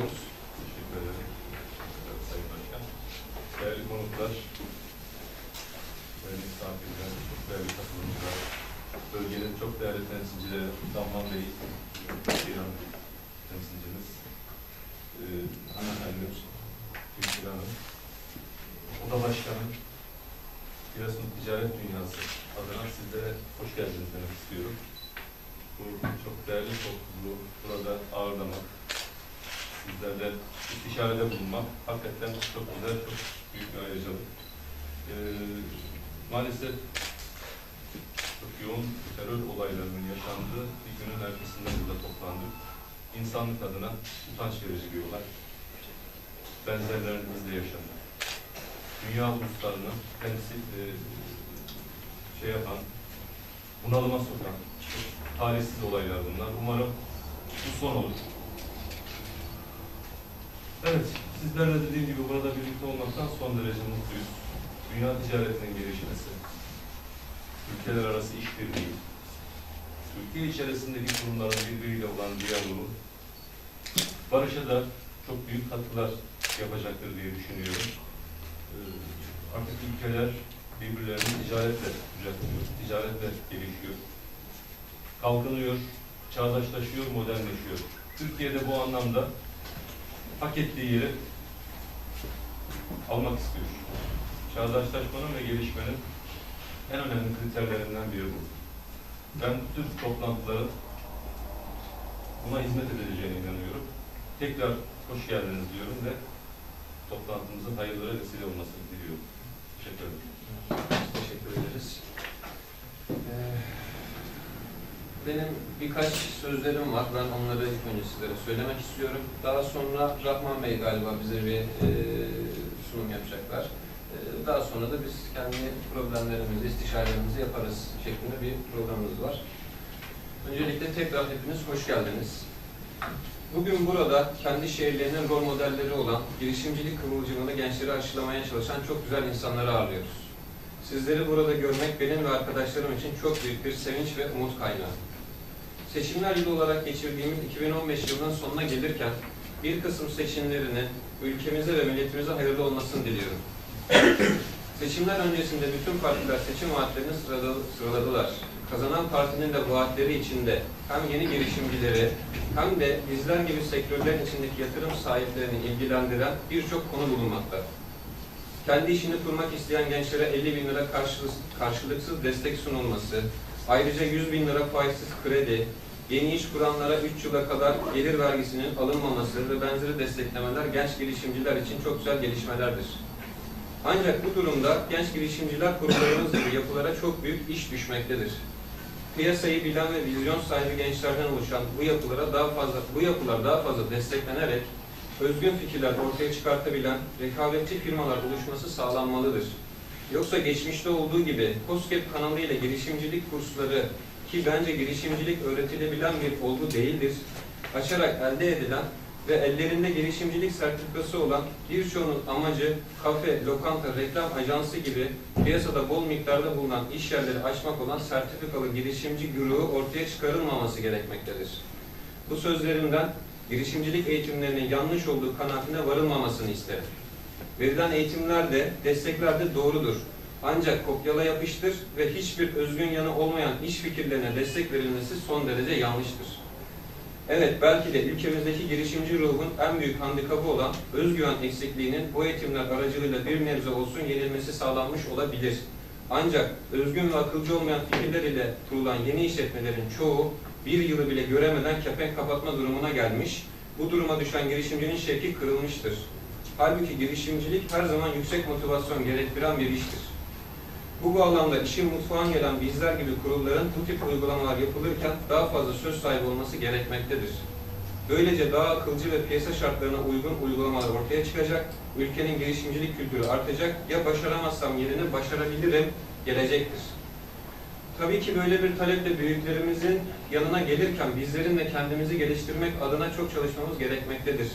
ilk sözü ona bırakıyoruz. Teşekkür ederim. Evet, Sayın Başkan. Değerli konuklar, değerli misafirler, çok değerli katılımcılar, bölgenin çok değerli temsilcileri, Damman Bey, İran temsilcimiz, e, hanımefendi, Gülsül Hanım, Oda Başkanım, Giresun Ticaret Dünyası adına sizlere hoş geldiniz demek istiyorum. Bu çok değerli topluluğu burada ağırlamak, sizlerle istişarede bulunmak hakikaten çok güzel, çok büyük bir ayrıcalık. Ee, maalesef çok yoğun terör olaylarının yaşandığı bir günün ertesinde burada toplandık. İnsanlık adına utanç verici bir olay. Benzerlerimiz de yaşandı. Dünya uluslarını temsil, e, şey yapan, bunalıma sokan, talihsiz olaylar bunlar. Umarım bu son olur. Evet, sizlerle dediğim gibi burada birlikte olmaktan son derece mutluyuz. Dünya ticaretinin gelişmesi, ülkeler arası işbirliği, ülke içerisindeki kurumların birbiriyle olan diyaloğu, barışa da çok büyük katkılar yapacaktır diye düşünüyorum. Ee, Artık ülkeler birbirlerini ticaretle kucaklıyor, ticaretle gelişiyor, kalkınıyor, çağdaşlaşıyor, modernleşiyor. Türkiye'de bu anlamda hak ettiği yeri almak istiyor. Çağdaşlaşmanın ve gelişmenin en önemli kriterlerinden biri bu. Ben tür toplantıların buna hizmet edileceğine inanıyorum. Tekrar hoş geldiniz diyorum ve toplantımızın hayırlara vesile olmasını diliyorum. Teşekkür ederim. Teşekkür ederiz. Ee, Benim birkaç sözlerim var. Ben onları ilk önce sizlere söylemek istiyorum. Daha sonra Rahman Bey galiba bize bir e, sunum yapacaklar. E, daha sonra da biz kendi problemlerimizi, istişarelerimizi yaparız şeklinde bir programımız var. Öncelikle tekrar hepiniz hoş geldiniz. Bugün burada kendi şehirlerinin rol modelleri olan girişimcilik kıvılcımını gençleri aşılamaya çalışan çok güzel insanları ağırlıyoruz. Sizleri burada görmek benim ve arkadaşlarım için çok büyük bir sevinç ve umut kaynağı. Seçimler yılı olarak geçirdiğimiz 2015 yılının sonuna gelirken bir kısım seçimlerinin ülkemize ve milletimize hayırlı olmasını diliyorum. Seçimler öncesinde bütün partiler seçim vaatlerini sıraladılar. Kazanan partinin de vaatleri içinde hem yeni girişimcileri hem de bizler gibi sektörlerin içindeki yatırım sahiplerini ilgilendiren birçok konu bulunmakta. Kendi işini kurmak isteyen gençlere 50 bin lira karşılık- karşılıksız destek sunulması, ayrıca 100 bin lira faizsiz kredi, yeni iş kuranlara 3 yıla kadar gelir vergisinin alınmaması ve benzeri desteklemeler genç girişimciler için çok güzel gelişmelerdir. Ancak bu durumda genç girişimciler kurumlarımız gibi yapılara çok büyük iş düşmektedir. Piyasayı bilen ve vizyon sahibi gençlerden oluşan bu yapılara daha fazla bu yapılar daha fazla desteklenerek özgün fikirler ortaya çıkartabilen rekabetçi firmalar oluşması sağlanmalıdır. Yoksa geçmişte olduğu gibi COSGAP kanalı ile girişimcilik kursları ki bence girişimcilik öğretilebilen bir olgu değildir. Açarak elde edilen ve ellerinde girişimcilik sertifikası olan birçoğunun amacı kafe, lokanta, reklam ajansı gibi piyasada bol miktarda bulunan iş yerleri açmak olan sertifikalı girişimci güruhu ortaya çıkarılmaması gerekmektedir. Bu sözlerimden girişimcilik eğitimlerinin yanlış olduğu kanaatine varılmamasını isterim. Verilen eğitimler de, destekler de doğrudur. Ancak kopyala yapıştır ve hiçbir özgün yanı olmayan iş fikirlerine destek verilmesi son derece yanlıştır. Evet, belki de ülkemizdeki girişimci ruhun en büyük handikapı olan özgüven eksikliğinin bu eğitimler aracılığıyla bir nebze olsun yenilmesi sağlanmış olabilir. Ancak özgün ve akılcı olmayan fikirler ile kurulan yeni işletmelerin çoğu bir yılı bile göremeden kepenk kapatma durumuna gelmiş, bu duruma düşen girişimcinin şevki kırılmıştır. Halbuki girişimcilik her zaman yüksek motivasyon gerektiren bir iştir. Bu bağlamda işin mutfağına gelen bizler gibi kurulların bu tip uygulamalar yapılırken daha fazla söz sahibi olması gerekmektedir. Böylece daha akılcı ve piyasa şartlarına uygun uygulamalar ortaya çıkacak, ülkenin girişimcilik kültürü artacak, ya başaramazsam yerini başarabilirim gelecektir. Tabii ki böyle bir taleple büyüklerimizin yanına gelirken bizlerin de kendimizi geliştirmek adına çok çalışmamız gerekmektedir.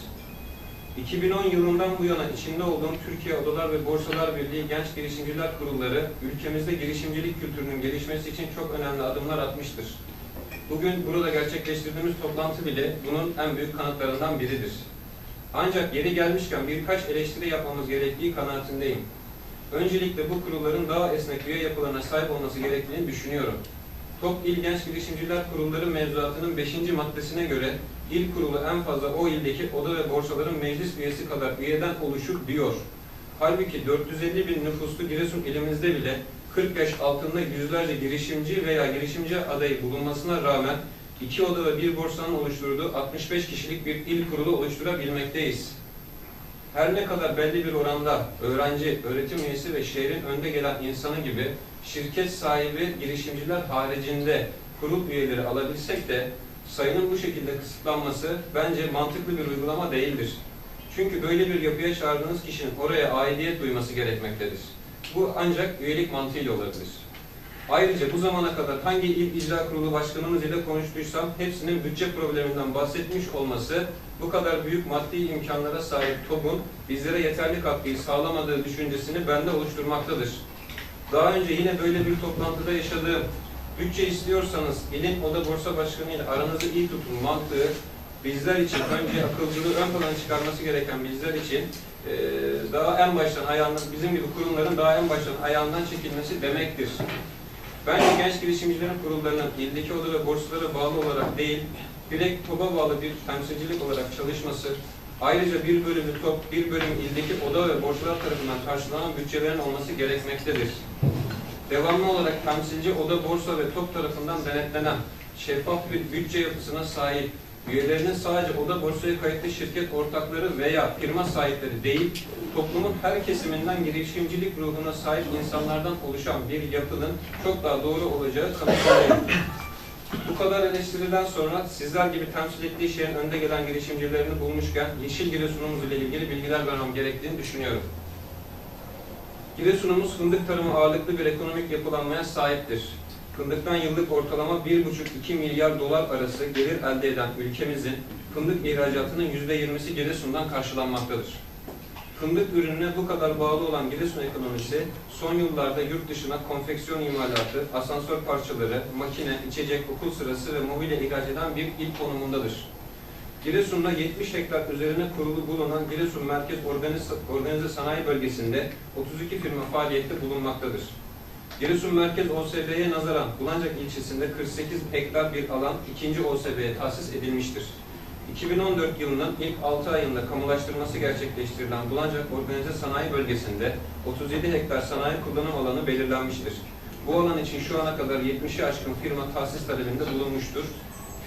2010 yılından bu yana içinde olduğum Türkiye Odalar ve Borsalar Birliği Genç Girişimciler Kurulları ülkemizde girişimcilik kültürünün gelişmesi için çok önemli adımlar atmıştır. Bugün burada gerçekleştirdiğimiz toplantı bile bunun en büyük kanıtlarından biridir. Ancak yeri gelmişken birkaç eleştiri yapmamız gerektiği kanaatindeyim. Öncelikle bu kurulların daha esnek üye yapılarına sahip olması gerektiğini düşünüyorum. TOP İl Genç Girişimciler Kurulları mevzuatının 5. maddesine göre il kurulu en fazla o ildeki oda ve borsaların meclis üyesi kadar üyeden oluşur diyor. Halbuki 450 bin nüfuslu Giresun ilimizde bile 40 yaş altında yüzlerce girişimci veya girişimci adayı bulunmasına rağmen iki oda ve bir borsanın oluşturduğu 65 kişilik bir il kurulu oluşturabilmekteyiz. Her ne kadar belli bir oranda öğrenci, öğretim üyesi ve şehrin önde gelen insanı gibi şirket sahibi girişimciler haricinde kurul üyeleri alabilsek de sayının bu şekilde kısıtlanması bence mantıklı bir uygulama değildir. Çünkü böyle bir yapıya çağırdığınız kişinin oraya aidiyet duyması gerekmektedir. Bu ancak üyelik mantığıyla olabilir. Ayrıca bu zamana kadar hangi il icra kurulu başkanımız ile konuştuysam hepsinin bütçe probleminden bahsetmiş olması bu kadar büyük maddi imkanlara sahip TOB'un bizlere yeterli katkıyı sağlamadığı düşüncesini bende oluşturmaktadır. Daha önce yine böyle bir toplantıda yaşadığım bütçe istiyorsanız ilin oda borsa başkanı ile aranızı iyi tutun mantığı bizler için önce akılcılığı ön plana çıkarması gereken bizler için eee, daha en baştan ayağından, bizim gibi kurumların daha en baştan ayağından çekilmesi demektir. Bence genç girişimcilerin kurullarının ildeki oda ve borsalara bağlı olarak değil, direkt TOB'a bağlı bir temsilcilik olarak çalışması, ayrıca bir bölümü TOP, bir bölümü ildeki oda ve borsalar tarafından karşılanan bütçelerin olması gerekmektedir. Devamlı olarak temsilci oda, borsa ve TOP tarafından denetlenen şeffaf bir bütçe yapısına sahip, üyelerinin sadece oda borsaya kayıtlı şirket ortakları veya firma sahipleri değil, toplumun her kesiminden girişimcilik ruhuna sahip insanlardan oluşan bir yapının çok daha doğru olacağı kanısındayım. Bu kadar eleştiriden sonra sizler gibi temsil ettiği şehrin önde gelen girişimcilerini bulmuşken Yeşil Giresun'umuz ile ilgili bilgiler vermem gerektiğini düşünüyorum. Giresun'umuz fındık tarımı ağırlıklı bir ekonomik yapılanmaya sahiptir. Fındıktan yıllık ortalama 1,5-2 milyar dolar arası gelir elde eden ülkemizin fındık ihracatının %20'si Giresun'dan karşılanmaktadır. Fındık ürününe bu kadar bağlı olan Giresun ekonomisi son yıllarda yurt dışına konfeksiyon imalatı, asansör parçaları, makine, içecek, okul sırası ve mobilya ihraç eden bir il konumundadır. Giresun'da 70 hektar üzerine kurulu bulunan Giresun Merkez Organize, Organize Sanayi Bölgesi'nde 32 firma faaliyette bulunmaktadır. Giresun Merkez OSB'ye nazaran Bulancak ilçesinde 48 hektar bir alan ikinci OSB'ye tahsis edilmiştir. 2014 yılının ilk 6 ayında kamulaştırması gerçekleştirilen Bulancak Organize Sanayi Bölgesi'nde 37 hektar sanayi kullanım alanı belirlenmiştir. Bu alan için şu ana kadar 70'i aşkın firma tahsis talebinde bulunmuştur.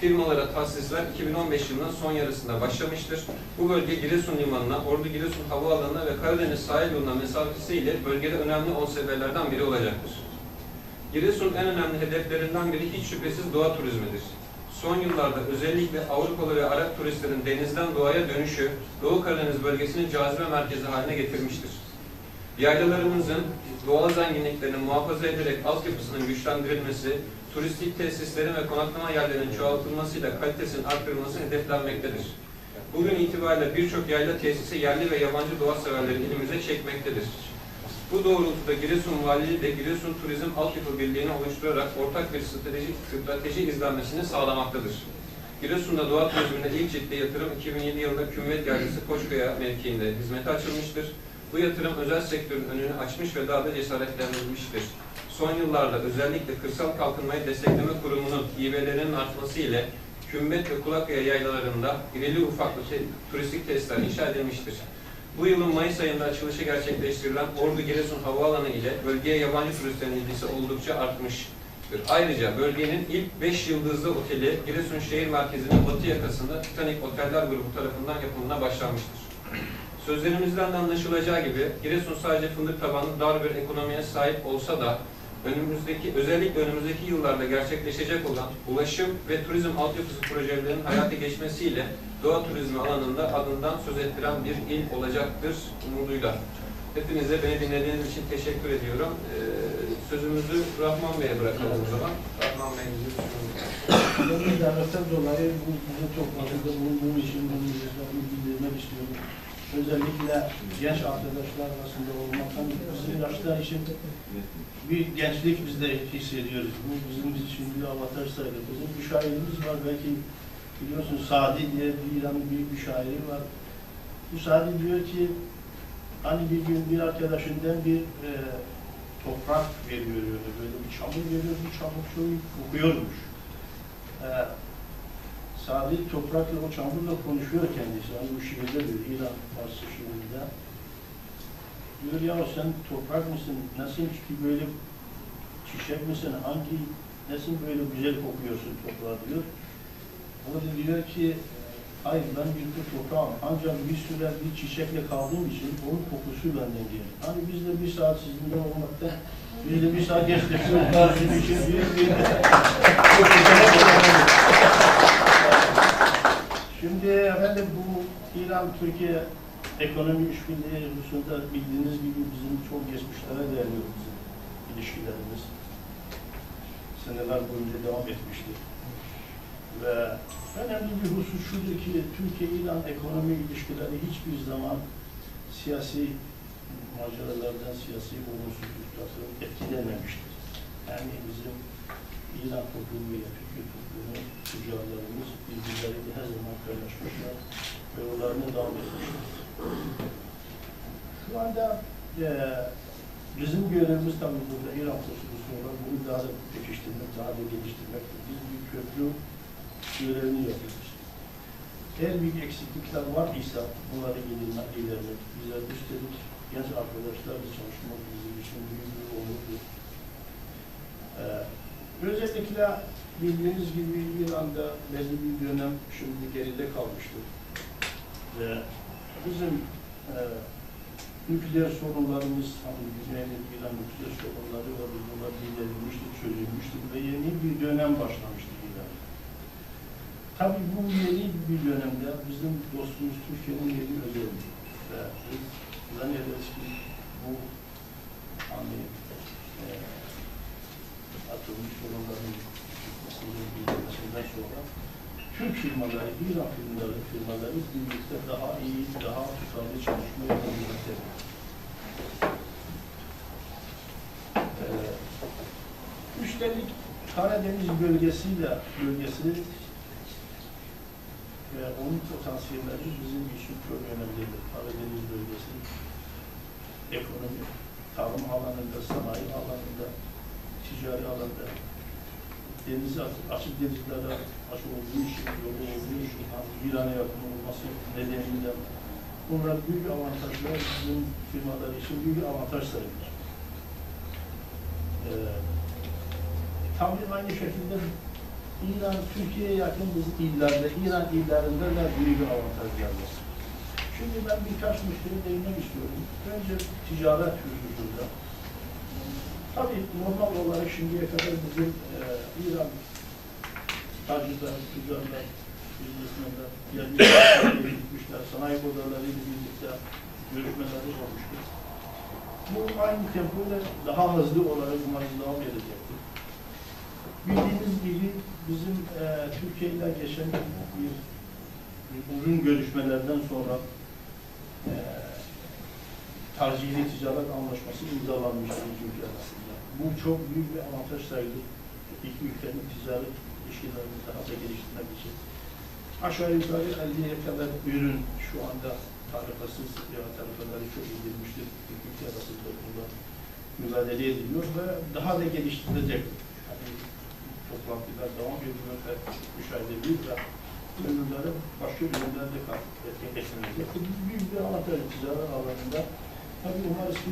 Firmalara tahsisler 2015 yılının son yarısında başlamıştır. Bu bölge Giresun Limanı'na, Ordu Giresun Havaalanı'na ve Karadeniz sahil yoluna mesafesiyle bölgede önemli OSB'lerden biri olacaktır. Giresun en önemli hedeflerinden biri hiç şüphesiz doğa turizmidir. Son yıllarda özellikle Avrupalı ve Arap turistlerin denizden doğaya dönüşü Doğu Karadeniz bölgesini cazibe merkezi haline getirmiştir. Yaylalarımızın doğal zenginliklerini muhafaza ederek altyapısının güçlendirilmesi, turistik tesislerin ve konaklama yerlerinin çoğaltılmasıyla kalitesinin arttırılması hedeflenmektedir. Bugün itibariyle birçok yayla tesisi yerli ve yabancı doğa severleri ilimize çekmektedir. Bu doğrultuda Giresun Valiliği de Giresun Turizm Altyapı Birliği'ni oluşturarak ortak bir strateji, strateji izlenmesini sağlamaktadır. Giresun'da doğa turizmine ilk ciddi yatırım 2007 yılında Kümmet Yaylası Koçkaya mevkiinde hizmete açılmıştır. Bu yatırım özel sektörün önünü açmış ve daha da cesaretlendirilmiştir. Son yıllarda özellikle Kırsal Kalkınmayı Destekleme Kurumu'nun hibelerinin artması ile Kümbet ve Kulakaya yaylalarında irili ufaklı turistik tesisler inşa edilmiştir. Bu yılın Mayıs ayında açılışı gerçekleştirilen Ordu Giresun Havaalanı ile bölgeye yabancı turistlerin ilgisi oldukça artmıştır. Ayrıca bölgenin ilk 5 yıldızlı oteli Giresun şehir merkezinin batı yakasında Titanic Oteller grubu tarafından yapımına başlanmıştır. Sözlerimizden de anlaşılacağı gibi Giresun sadece fındık tabanlı dar bir ekonomiye sahip olsa da önümüzdeki özellikle önümüzdeki yıllarda gerçekleşecek olan ulaşım ve turizm altyapısı projelerinin hayata geçmesiyle doğa turizmi alanında adından söz ettiren bir il olacaktır umuduyla. Hepinize beni dinlediğiniz için teşekkür ediyorum. Ee, sözümüzü Rahman Bey'e bırakalım o zaman. Rahman Bey bizi Ben dolayı bu, bu toplantıda bu, bu işin bunu bildirmek istiyorum. Özellikle genç arkadaşlar arasında olmaktan bizim yaşlar için bir gençlik biz de hissediyoruz. Bu bizim için bir avantaj sayılır. Bizim bir şairimiz var belki biliyorsun Sadi diye bir İran'ın büyük bir şairi var. Bu Sadi diyor ki hani bir gün bir arkadaşından bir e, toprak veriyor öyle böyle bir çamur veriyor bu çamur şöyle kokuyormuş. E, Sadi toprakla o çamurla konuşuyor kendisi. Hani bu şiirde diyor İran Farsı şiirinde. Diyor ya sen toprak mısın? Nasıl ki böyle çiçek misin? Hangi nasıl böyle güzel kokuyorsun toprağa diyor. O da diyor ki hayır ben bir tür toprağım. Ancak bir süre bir çiçekle kaldığım için onun kokusu benden gelir. Hani biz de bir saat sizinle olmakta biz de bir saat geçtikçe bizim için büyük bir Şimdi efendim bu İran-Türkiye ekonomi işbirliği hususunda bildiğiniz gibi bizim çok geçmişlere dayanıyor bizim ilişkilerimiz. Seneler boyunca devam etmiştir. Ve önemli bir husus şudur ki Türkiye-İran ekonomi ilişkileri hiçbir zaman siyasi maceralardan, siyasi olumsuzluklardan etkilenmemiştir. Yani bizim İran toplumu ile Türkiye toplumu tüccarlarımız birbirleriyle her zaman paylaşmışlar ve yollarını devam etmişler. Şu anda eee bizim görevimiz tabii burada İran konsolosluğu olarak bunu daha da pekiştirmek, daha da geliştirmektir. Biz bir köprü görevini yapıyoruz. Eğer bir eksiklikler var ise bunları gidermek. Bize üstelik genç arkadaşlarla çalışmak bizim için büyük bir onurdur. Ee, özellikle bildiğiniz gibi İran'da belli bir dönem şimdi geride kalmıştır. Ve bizim e, nükleer sorunlarımız, hani Güney'in İran nükleer sorunları var, bunlar giderilmiştir, çözülmüştür ve yeni bir dönem başlamıştır İran. Tabii bu yeni bir dönemde bizim dostumuz Türkiye'nin yeri özelliği. Ve biz zannederiz ki bu hani e, atılmış sorunların çıkmasının bildirmesinden sonra Türk firmaları, İran firmaları, firmaları birlikte daha iyi, daha tutarlı çalışma yapabilmektedir. Ee, üstelik Karadeniz bölgesiyle bölgesi ve onun potansiyelleri bizim için çok önemlidir. Karadeniz bölgesi ekonomi, tarım alanında, sanayi alanında, ticari alanda, deniz açık, denizlere açık olduğu için, yolu olduğu için, hani İran'a yakın olması nedeniyle bunlar büyük avantajlar bizim firmalar için büyük avantaj sayılır. Ee, tabii aynı şekilde İran, Türkiye'ye yakın biz illerde, İran illerinde de büyük avantajlar var. Şimdi ben birkaç müşteri değinmek istiyorum. Önce ticaret hususunda. Tabii normal olarak şimdiye kadar bizim e, İran tacirler, tüccarlar, biznesmenler, gelmişler, gitmişler, sanayi odalarıyla birlikte görüşmeleri olmuştur. Bu aynı tempoyla daha hızlı olarak umarız devam edecektir. Bildiğiniz gibi bizim e, Türkiye ile geçen bir, bir uzun görüşmelerden sonra e, tercihli ticaret anlaşması imzalanmıştır arasında. Bu çok büyük bir avantaj sayılır. İki ülkenin ticaret ilişkilerini daha da geliştirmek için. Aşağı yukarı 50'ye kadar ürün şu anda tarifasız ya tarifaları çok indirmiştir. İki ülke arasında bunda mücadele ediliyor ve daha da geliştirilecek. Hani toplantılar devam ediyor ve üç ayda bir de ürünleri başka ürünlerle etkilenecek. Bu büyük bir avantaj ticaret alanında. Tabii umarız ki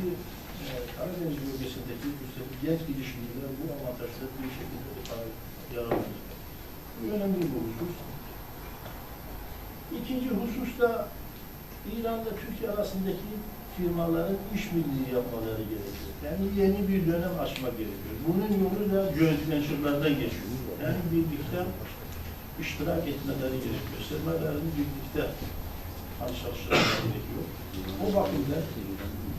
Karadeniz bölgesindeki üstelik genç girişimciler bu avantajları bir şekilde de yararlanacak. Bu önemli bir husus. İkinci husus da İran'la Türkiye arasındaki firmaların işbirliği yapmaları gerekiyor. Yani yeni bir dönem açmak gerekiyor. Bunun yolu da joint venture'lardan geçiyor. Yani birlikte iştirak etmeleri gerekiyor. Sermayelerini birlikte çalıştırmaları gerekiyor. O bakımdan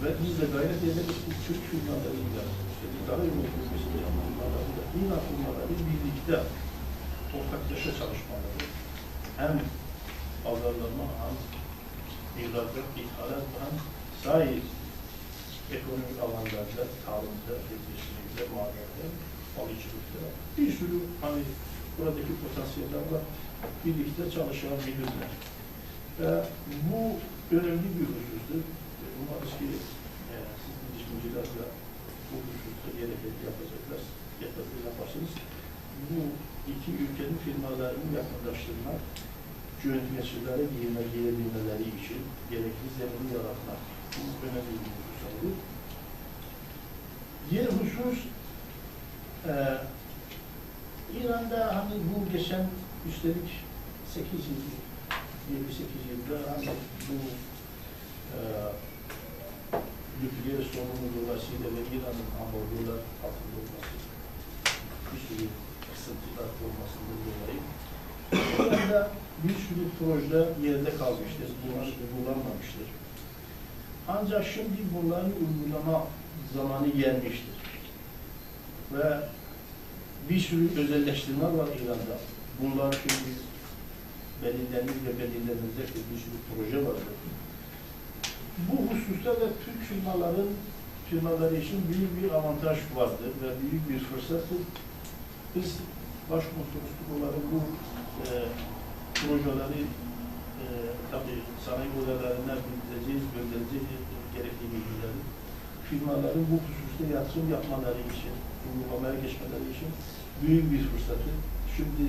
ve biz de gayret ederiz ki Türk firmalarıyla, işte Karayolu Bölgesi'nde firmalarıyla, İran firmaları birlikte ortaklaşa çalışmaları hem pazarlama hem ihracat, ithalat ve sair ekonomik alanlarda, tarımda, üreticilikte, madende, balıkçılıkta bir sürü hani buradaki potansiyeller var. Birlikte çalışabilirler. Ve bu önemli bir husustur. Umarız ki e, siz girişimciler de bu hususta gerekli yapacaklar, yapacak, yaparsınız. Bu iki ülkenin firmalarını yakınlaştırmak, joint venture'lara girme, girebilmeleri için gerekli zemini yaratmak. Bu önemli bir husus oldu. Diğer husus e, İran'da hani bu geçen üstelik 8 yıl, 7-8 yılda hani bu e, nükleer sorunu dolayısıyla ve İran'ın ambargolar altında olması, bir sürü kısıntılar olmasından dolayı İran'da bir sürü proje yerde kalmıştır, uygulanmamıştır. Ancak şimdi bunların uygulama zamanı gelmiştir. Ve bir sürü özelleştirme var İran'da. Bunlar şimdi belirlenir ve belirlenecek bir sürü proje vardır. Bu hususta da Türk firmaların firmaları için büyük bir avantaj vardır ve büyük bir fırsattır. Biz başkonsolosluk olarak bu e, projeleri e, tabii sanayi odalarına bildireceğiz, göndereceğiz gerekli bilgileri. Firmaların bu hususta yatırım yapmaları için, uygulamaya geçmeleri için büyük bir fırsattır. Şimdi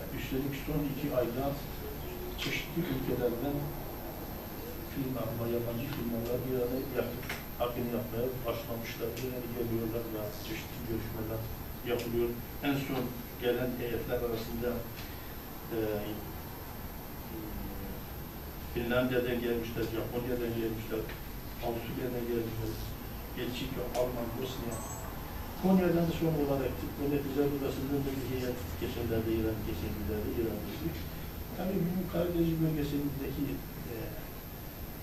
e, üstelik son iki ayda çeşitli ülkelerden ama yabancı firmalar bir araya yakıp akını yapmaya başlamışlar. Bir araya geliyorlar ve çeşitli görüşmeler yapılıyor. En son gelen heyetler arasında e, Finlandiya'dan gelmişler, Japonya'dan gelmişler, Avusturya'dan gelmişler, Belçika, Alman, Bosnya. Konya'dan da son olarak Ticaret Odası'ndan da bir heyet geçenlerde İran, geçen günlerde İran'daydık. Tabii bu Karadeniz bölgesindeki e,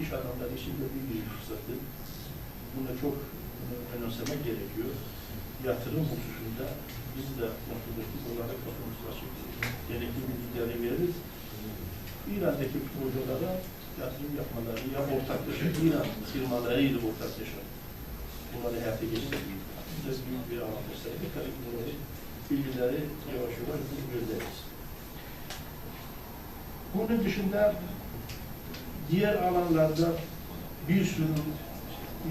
iş adamları için de bir büyük fırsattır. Buna çok bunu önemsemek gerekiyor. Yatırım hususunda biz de kontrolörlük olarak kapımız açık. Gerekli bilgileri veririz. İran'daki projelere yatırım yapmaları ya ortaklaşa, İran firmalarıyla ortaklaşa bunları hayata geçirmek. Biz büyük bir sayılır. Tabii bunları bilgileri yavaş yavaş biz göndeririz. Bunun dışında diğer alanlarda bir sürü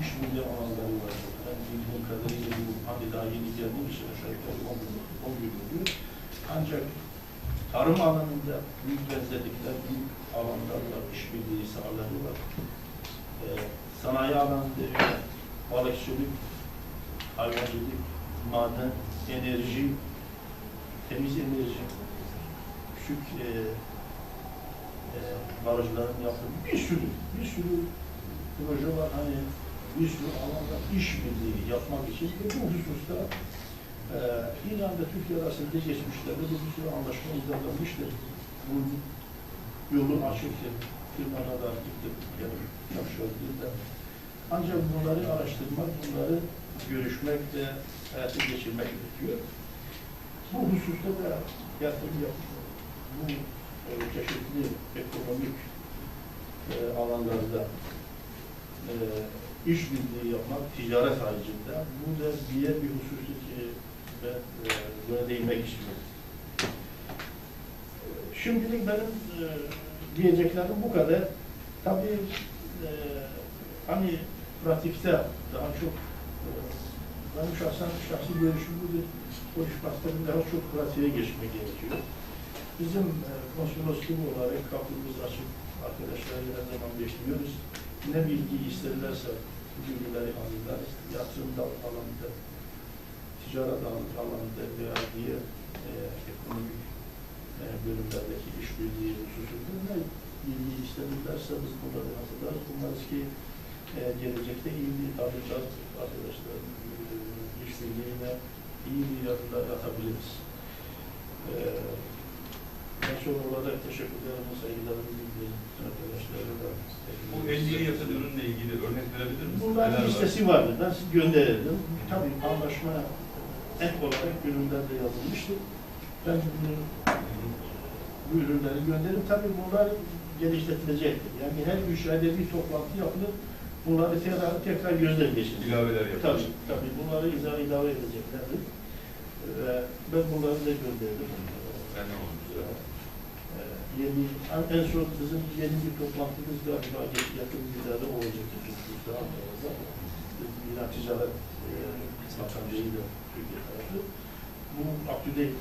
iş milli alanları var. Ben bildiğim kadarıyla bu hani daha yeni için aşağı yukarı 10 gün, 10 gün oluyor. Ancak tarım alanında büyük benzerlikler, büyük alanlarla işbirliği sağlanıyorlar. Ee, sanayi alanında balıkçılık, hayvancılık, maden, enerji, temiz enerji, küçük e, barajların yapıldığı bir sürü, bir sürü proje var. Hani bir sürü alanda işbirliği yapmak için ve bu hususta e, İran'da Türkiye arasında geçmişlerde de bir sürü anlaşma imzalanmıştır. Bu yolu açıktır. Firmalar gittik, yani çalışıyorlar. Ancak bunları araştırmak, bunları görüşmek ve hayata geçirmek gerekiyor. Bu hususta da yatırım yapmak, bu çeşitli ekonomik e, alanlarda e, işbirliği yapmak, ticaret haricinde bu da diğer bir hususu ki ben e, buna değinmek istiyorum. E, Şimdilik benim diyeceklerim bu kadar. Tabii hani pratikte daha çok e, benim şahsen şahsi görüşüm budur. Bu iş daha çok pratiğe geçmek gerekiyor. Bizim e, konsolosluk olarak kapımız açık. Arkadaşlarla her zaman bekliyoruz. Ne bilgi isterlerse bu bilgileri hazırlarız. Yatırım da alanında, ticaret alan- alanında veya diğer e, ekonomik e, bölümlerdeki işbirliği hususunda ne bilgi isterlerse biz bunları hazırlarız. Umarız ki e, gelecekte iyi bir tabirler arkadaşlar e, işbirliğine iyi bir adımlar atabiliriz. E, ben son olarak teşekkür ederim saygılarımı bildiğiniz arkadaşlara da. Bu 50 yakın ürünle ilgili örnek verebilir misiniz? Bunların Neler var? listesi vardı. Ben size gönderirdim. Tabii anlaşma ek olarak ürünlerde yazılmıştı. Ben bunu bu ürünleri gönderirim. Tabii bunlar genişletilecektir. Yani her üç ayda bir toplantı yapılıp bunları tekrar, tekrar gözden geçirilecek. İlaveler Tabii, yapılacak. tabii. Bunları ilave, ilave edeceklerdir. Ve ben bunları da gönderdim. Ben ne olmuş? Ee, yeni, en son bizim yeni bir toplantımız galiba yakın bir yerde olacak. Daha fazla. İran Ticaret e, Bakanlığı'yla Türkiye tarafı. Bu up-to-date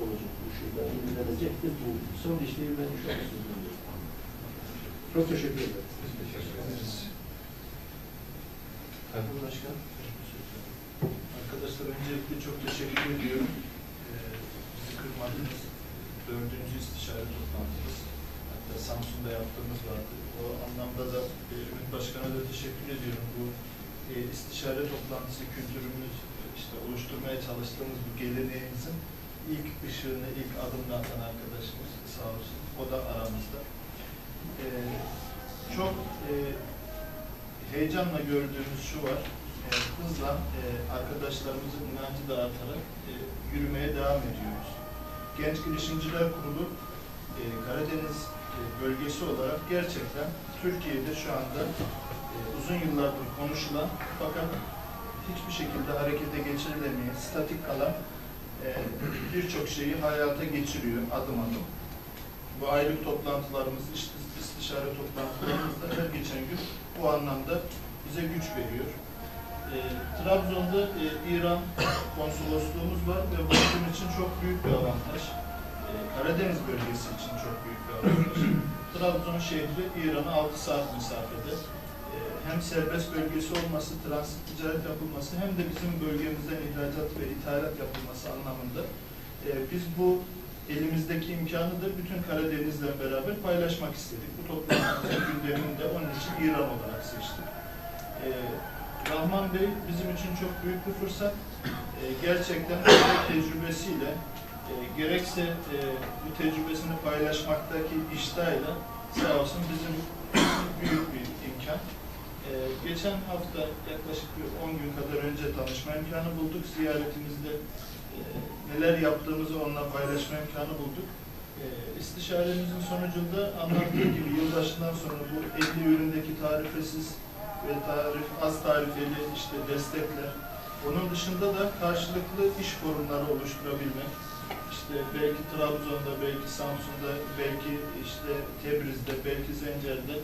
olacak bu şeyler. Yenilenecektir. Bu son işlevi ben şu an. Çok teşekkür ederim. Teşekkür ederiz. Erkan Başkan. Arkadaşlar öncelikle çok teşekkür ediyorum. Ee, bizi kırmadınız. Dördüncü istişare toplantımız. Hatta Samsun'da yaptığımız vardı. O anlamda da e, Ümit Başkan'a da teşekkür ediyorum. Bu e, istişare toplantısı kültürümüz işte oluşturmaya çalıştığımız bu geleneğimizin ilk ışığını, ilk adımını atan arkadaşımız sağ olsun. O da aramızda. Ee, çok e, heyecanla gördüğümüz şu var e, hızla e, arkadaşlarımızın inancı da e, yürümeye devam ediyoruz. Genç Girişimciler Kurulu e, Karadeniz e, bölgesi olarak gerçekten Türkiye'de şu anda e, uzun yıllardır konuşulan fakat hiçbir şekilde harekete geçirilemeyen, statik kalan e, birçok şeyi hayata geçiriyor adım adım. Bu aylık toplantılarımız, işte istişare toplantılarımız da her geçen gün bu anlamda bize güç veriyor. E, Trabzon'da e, İran konsolosluğumuz var ve bu bizim için çok büyük bir avantaj. E, Karadeniz bölgesi için çok büyük bir avantaj. Trabzon şehri İran'a 6 saat mesafede. E, hem serbest bölgesi olması, transit ticaret yapılması hem de bizim bölgemizden ihracat ve ithalat yapılması anlamında e, biz bu elimizdeki imkanı da bütün Karadeniz'le beraber paylaşmak istedik. Bu toplantının gündemini de onun için İran olarak seçtik. E, Rahman Bey bizim için çok büyük bir fırsat. Ee, gerçekten tecrübesiyle, e, gerekse e, bu tecrübesini paylaşmaktaki iştahıyla sağ olsun bizim büyük bir imkan. Ee, geçen hafta yaklaşık bir 10 gün kadar önce tanışma imkanı bulduk. Ziyaretimizde e, neler yaptığımızı onunla paylaşma imkanı bulduk. E, istişaremizin sonucunda anlattığı gibi yılbaşından sonra bu 50 üründeki tarifesiz ve tarif, az tarifeli işte destekler. Onun dışında da karşılıklı iş forumları oluşturabilmek. İşte belki Trabzon'da, belki Samsun'da, belki işte Tebriz'de, belki Zencer'de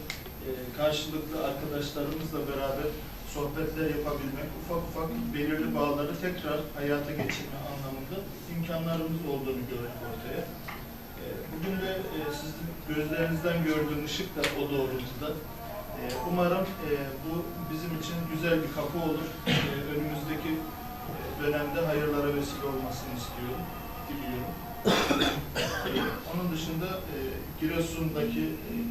e, karşılıklı arkadaşlarımızla beraber sohbetler yapabilmek, ufak ufak belirli bağları tekrar hayata geçirme anlamında imkanlarımız olduğunu gördük ortaya. E, Bugün de e, sizin gözlerinizden gördüğüm ışık da o doğrultuda. Ee, Umarım e, bu bizim için güzel bir kapı olur. Ee, Önümüzdeki e, dönemde hayırlara vesile olmasını istiyorum, diliyorum. Ee, Onun dışında e, Giresun'daki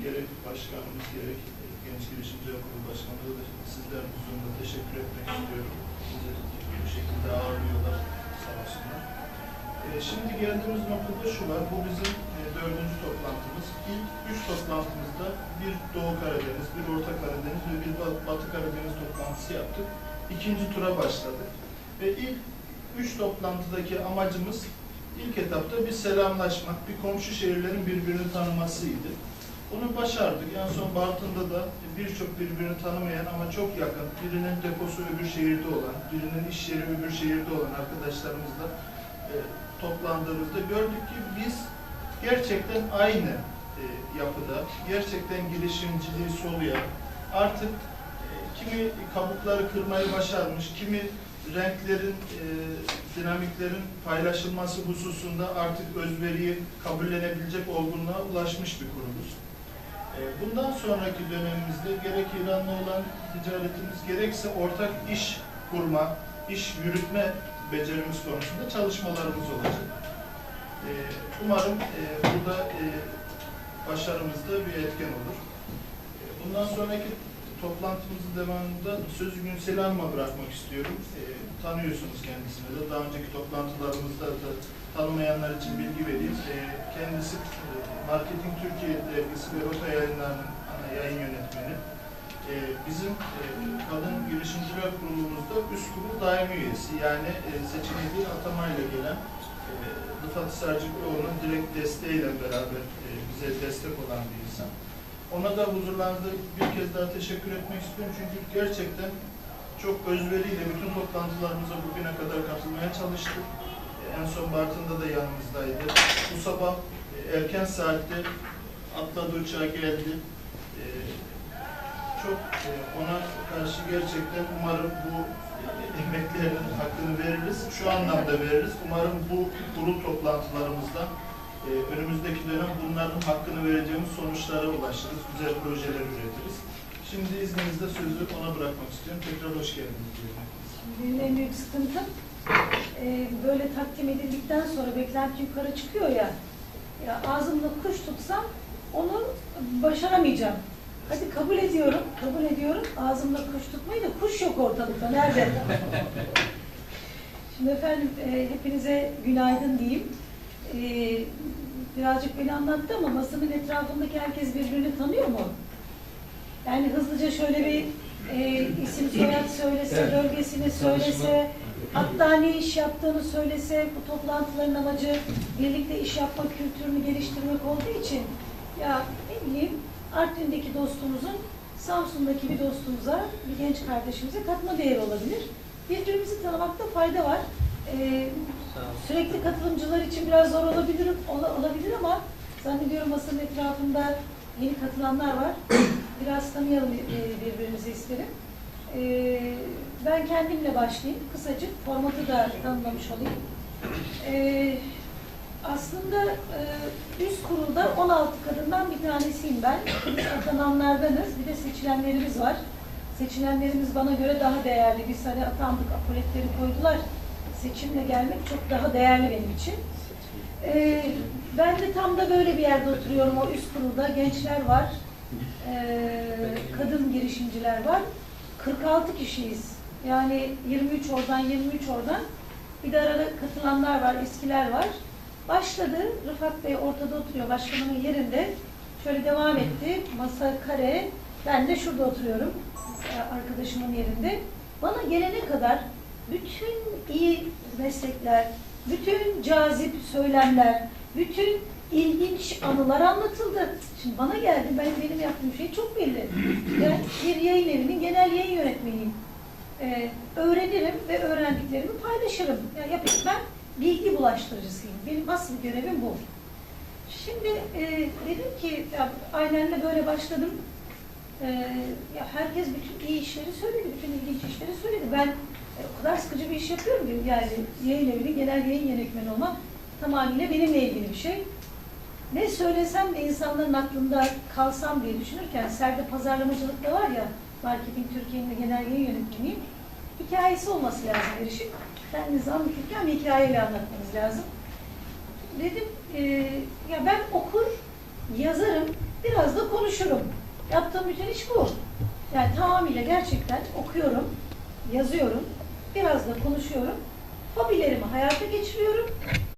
gerek başkanımız gerek Genç Girişimciler Kurulu Başkanlığı da sizler huzurunda teşekkür etmek istiyorum. Bizi bu şekilde ağırlıyorlar sağ olsunlar. Ee, Şimdi geldiğimiz noktada şu var, bu bizim e, dördüncü toplantımız. İlk üç toplantımızda bir Doğu Karadeniz, bir Orta Karadeniz ve bir Ba- Batı Karadeniz toplantısı yaptık. İkinci tura başladık. Ve ilk üç toplantıdaki amacımız ilk etapta bir selamlaşmak, bir komşu şehirlerin birbirini tanımasıydı. Bunu başardık. En son Bartın'da da birçok birbirini tanımayan ama çok yakın, birinin deposu öbür şehirde olan, birinin iş yeri öbür şehirde olan arkadaşlarımızla e, toplandığımızda gördük ki biz gerçekten aynı e, yapıda, gerçekten girişimciliği soluyan, artık e, kimi kabukları kırmayı başarmış, kimi renklerin, e, dinamiklerin paylaşılması hususunda artık özveriyi kabullenebilecek olgunluğa ulaşmış bir kurumuz. E, bundan sonraki dönemimizde gerek İran'la olan ticaretimiz gerekse ortak iş kurma, iş yürütme becerimiz konusunda çalışmalarımız olacak. Ee, Umarım e, burada e, başarımız da bir etken olur. E, Bundan sonraki toplantımızın devamında sözü Günsel Hanım'a bırakmak istiyorum. E, Tanıyorsunuz kendisini de. Daha önceki toplantılarımızda da tanımayanlar için bilgi vereyim. E, Kendisi e, Marketing Türkiye dergisi ve Rota yayınlarının yayın yönetmeni. E, Bizim e, Kadın Girişimciler Kurulumuzda üst kurul daimi üyesi. Yani e, seçimli atamayla gelen e, Rıfat Sarcıklıoğlu'nun direkt desteğiyle beraber e, bize destek olan bir insan. Ona da huzurlarında bir kez daha teşekkür etmek istiyorum çünkü gerçekten çok özveriyle bütün toplantılarımıza bugüne kadar katılmaya çalıştı. E, En son Bartın'da da yanımızdaydı. Bu sabah e, erken saatte atladı uçağa geldi. Çok e, ona karşı gerçekten umarım bu e, emeklerinin hakkını veririz. Şu anlamda veririz. Umarım bu kurul toplantılarımızda e, önümüzdeki dönem bunların hakkını vereceğimiz sonuçlara ulaşırız. Güzel projeler üretiriz. Şimdi izninizle sözü ona bırakmak istiyorum. Tekrar hoş geldiniz diyorum. Benim en büyük sıkıntım e, böyle takdim edildikten sonra beklenti yukarı çıkıyor ya. Ya ağzımda kuş tutsam onu başaramayacağım. Hadi kabul ediyorum, kabul ediyorum. Ağzımda kuş tutmayı da kuş yok ortalıkta. Nerede? Şimdi efendim e, hepinize günaydın diyeyim. E, birazcık beni anlattı ama masanın etrafındaki herkes birbirini tanıyor mu? Yani hızlıca şöyle bir e, isim soyad söylese, bölgesini söylese, hatta ne iş yaptığını söylese, bu toplantıların amacı birlikte iş yapma kültürünü geliştirmek olduğu için ya ne bileyim Artvin'deki dostumuzun Samsun'daki bir dostumuza, bir genç kardeşimize katma değeri olabilir. Birbirimizi tanımakta fayda var. E, sürekli katılımcılar için biraz zor olabilir, ola- olabilir ama zannediyorum masanın etrafında yeni katılanlar var. Biraz tanıyalım e, birbirimizi isterim. E, Ben kendimle başlayayım. Kısacık formatı da tanımlamış olayım. E, Aslında e, üst kurulda 16 kadından bir tanesiyim ben. Atananlardanız. Bir de seçilenlerimiz var. Seçilenlerimiz bana göre daha değerli. Biz hani atandık, apoletleri koydular. Seçimle gelmek çok daha değerli benim için. Ee, ben de tam da böyle bir yerde oturuyorum. O üst kurulda gençler var. Ee, kadın girişimciler var. 46 kişiyiz. Yani 23 oradan 23 oradan. Bir de arada katılanlar var, eskiler var. Başladı. Rıfat Bey ortada oturuyor başkanımın yerinde. Şöyle devam etti. Masa kare. Ben de şurada oturuyorum. Arkadaşımın yerinde. Bana gelene kadar bütün iyi meslekler, bütün cazip söylemler, bütün ilginç anılar anlatıldı. Şimdi bana geldi, ben benim yaptığım şey çok belli. Ben bir yayın evinin genel yayın yönetmeniyim. Ee, öğrenirim ve öğrendiklerimi paylaşırım. Yani yap- ben bilgi bulaştırıcısıyım. Benim asıl görevim bu. Şimdi e, dedim ki, ya, aynen böyle başladım. Ee, ya herkes bütün iyi işleri söyledi, bütün ilginç işleri söyledi. Ben e, o kadar sıkıcı bir iş yapıyorum ki yani yayın evinin genel yayın yönetmeni olmak tamamıyla benimle ilgili bir şey. Ne söylesem de insanların aklında kalsam diye düşünürken Serde pazarlamacılık da var ya marketing Türkiye'nin genel yayın yönetmeniyim. Hikayesi olması lazım her işin. Kendinizi anlatırken bir hikayeyle anlatmanız lazım. Dedim e, ya ben okur, yazarım, biraz da konuşurum. Yaptığım bütün iş bu. Yani tamamıyla gerçekten okuyorum, yazıyorum, biraz da konuşuyorum. Hobilerimi hayata geçiriyorum.